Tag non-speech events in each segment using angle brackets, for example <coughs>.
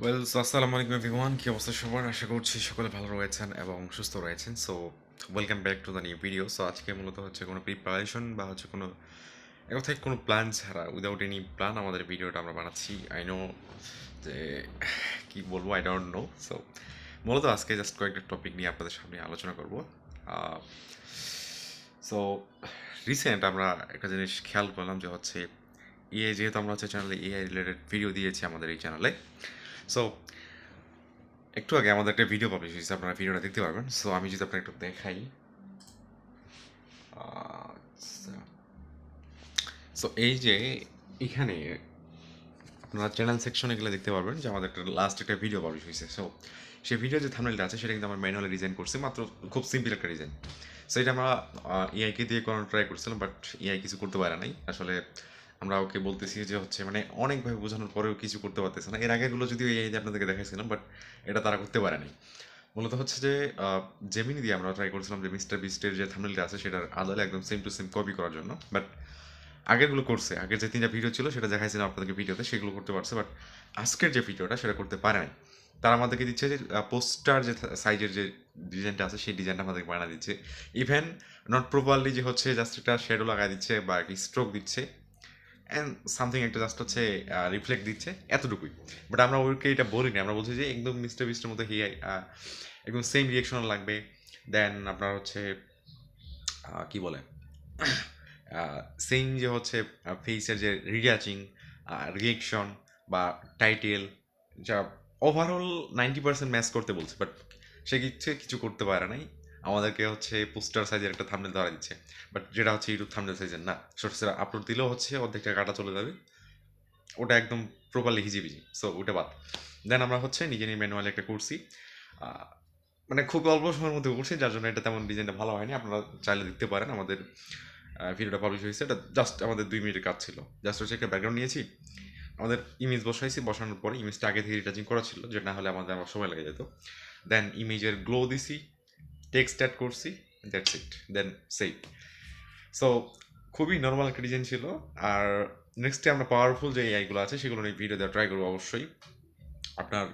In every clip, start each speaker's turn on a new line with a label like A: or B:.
A: Well আসসালামু আলাইকুম everyone কি অবস্থা সবার? আশা করছি সকলে ভালো রয়েছেন এবং সুস্থ রয়েছেন। So welcome back to the new video so আজকে মূলত হচ্ছে কোনো প্রিপারেশন বা হচ্ছে কোনো এক কথায় কোনো প্ল্যান ছাড়া উইদাউট এনি প্ল্যান আমাদের ভিডিওটা আমরা বানাচ্ছি। আই নো যে, কি বলব আই ডোন্ট নো সো মূলত আজকে জাস্ট কয়েকটা টপিক নিয়ে আপনাদের সামনে আলোচনা করব। সো রিসেন্ট আমরা একটা জিনিস খেয়াল করলাম যে হচ্ছে এআই যেহেতু আমরা হচ্ছে চ্যানেলে এআই রিলেটেড ভিডিও দিয়েছি আমাদের এই চ্যানেলে সো একটু আগে আমাদের একটা ভিডিও পাবলিশ হয়েছে, আপনারা ভিডিওটা দেখতে পারবেন। সো আমি যদি আপনাকে একটু দেখাই। সো এই যে এখানে আপনারা চ্যানেল সেকশনে গেলে দেখতে পারবেন, যে আমাদের একটা লাস্ট একটা ভিডিও পাবলিশ হয়েছে। সো সেই ভিডিও যে থামনেলটা আছে, সেটা কিন্তু আমরা ম্যানুয়ালি ডিজাইন করছি, মাত্র খুব সিম্পল একটা ডিজাইন সো এটা আমরা এআইকে দিয়ে করানো ট্রাই করছিলাম বাট এআই কিছু করতে পারে নাই। আসলে আমরা ওকে বলতেছি যে হচ্ছে মানে অনেকভাবে বোঝানোর পরেও কিছু করতে পারতেছে না। এর আগেগুলো যদিও এই যে আপনাদেরকে দেখাইছিলাম বাট এটা তারা করতে পারেনি। মূলত হচ্ছে যে জেমিনি দিয়ে আমরা ট্রাই করেছিলাম যে মিস্টার বিস্টের যে থামনেলটা আছে, সেটার আদলে একদম সেম টু সেম কপি করার জন্য। বাট আগেরগুলো করছে। আগের যে তিনটা ভিডিও ছিল, সেটা দেখাইছিলাম আপনাদেরকে ভিডিওতে, সেগুলো করতে পারছে বাট আজকের যে ভিডিওটা, সেটা করতে পারে নাই। তারা আমাদেরকে দিচ্ছে যে পোস্টার যে সাইজের যে ডিজাইনটা আছে, সেই ডিজাইনটা আমাদেরকে বানিয়ে দিচ্ছে। ইভেন নট প্রপারলি যে হচ্ছে জাস্ট একটা শেডো লাগাই দিচ্ছে বা স্ট্রোক দিচ্ছে অ্যান্ড সামথিং একটা জাস্ট হচ্ছে রিফ্লেক্ট দিচ্ছে এতটুকুই। বাট আমরা ওকে এটা বলিনি, আমরা বলছি যে একদম মিস্টার বিস্টের মতো হি একদম সেম রিয়েকশন লাগবে। দেন আপনার হচ্ছে কি বলে? <coughs> সেম যে হচ্ছে ফেসের যে রিয়াচিং রিয়েকশন বা টাইটেল যা ওভারঅল নাইনটি পার্সেন্ট ম্যাচ করতে বলছে। বাট সে কিছু করতে পারে নাই। আমাদেরকে হচ্ছে পোস্টার সাইজের একটা থামনেল ধরা দিচ্ছে। বাট যেটা হচ্ছে ইউটিউব থামনেল সাইজের না। ছোটো আপলোড দিলেও হচ্ছে অর্ধেকটা কাটা চলে যাবে। ওটা একদম প্রপারলি হিজিবিজি। সো ওটা বাদ। দেন আমরা হচ্ছে নিজে নিয়ে ম্যানুয়ালি একটা করছি। মানে খুব অল্প সময়ের মধ্যে করছি, যার জন্য এটা তেমন ডিজাইনটা ভালো হয়নি। আপনারা চাইলে দেখতে পারেন আমাদের ভিডিওটা পাবলিশ হয়েছে। এটা জাস্ট আমাদের দুই মিনিটের কাজ ছিল। জাস্ট হচ্ছে একটা ব্যাকগ্রাউন্ড নিয়েছি। আমাদের ইমেজ বসাইছি। বসানোর পরে ইমেজটা আগে থেকে রিটাচিং করা ছিল যেটা না হলে আমাদের আমার সময় লেগে যেত। দেন ইমেজের গ্লো দিছি। টেক্সট অ্যাড করছি that's it then save so খুবই নর্মাল একটা ডিজাইন ছিল। আর নেক্সটে আমরা পাওয়ারফুল যে এআইগুলো আছে, সেগুলো নিয়ে ভিডিও দেওয়া ট্রাই করব অবশ্যই। আপনার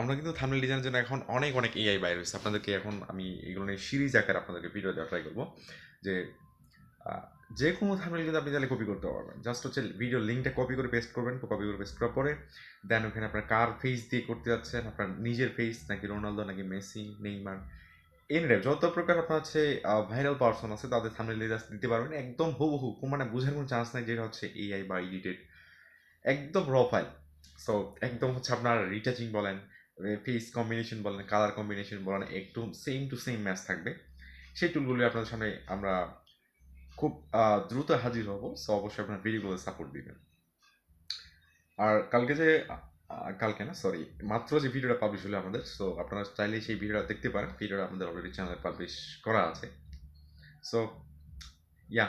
A: আমরা কিন্তু থামনেল ডিজাইনের জন্য এখন অনেক অনেক এআই বাইর হয়েছে। আপনাদেরকে এখন আমি এগুলো নিয়ে সিরিজ আকারে আপনাদেরকে ভিডিও দেওয়া ট্রাই করব। যে যে কোনো থামনেল কিন্তু আপনি চাইলে কপি করতে পারবেন। জাস্ট হচ্ছে ভিডিও লিঙ্কটা কপি করে পেস্ট করবেন কপি করে পেস্ট করার পরে দেন ওখানে আপনার কার ফেস দিয়ে করতে যাচ্ছেন, আপনার নিজের ফেস নাকি রোনালদো, নাকি মেসি, নেইমার এনিটাইপ যত প্রকার আপনার হচ্ছে ভাইরাল পার্সন আছে তাদের সামনে জাস্ট দিতে পারবেন। একদম হুবহু মানে বোঝার কোনো চান্স নাই যেটা হচ্ছে এআই বা এডিটেড একদম র ফাইল সো একদম হচ্ছে আপনার রিটাচিং বলেন ফেস কম্বিনেশন বলেন কালার কম্বিনেশন বলেন, একদম সেম টু সেম ম্যাচ থাকবে। সেই টুলগুলি আপনাদের সামনে আমরা খুব দ্রুত হাজির হব, সো অবশ্যই আপনার ভিডিওগুলো সাপোর্ট দিবেন। আর কালকে যে কালকে না সরি মাত্র যে ভিডিওটা পাবলিশ হলো আমাদের সো আপনারা চাইলে সেই ভিডিওটা দেখতে পারেন। ভিডিওটা আমাদের অলরেডি চ্যানেলে পাবলিশ করা আছে। So yeah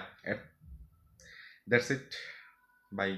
A: that's it bye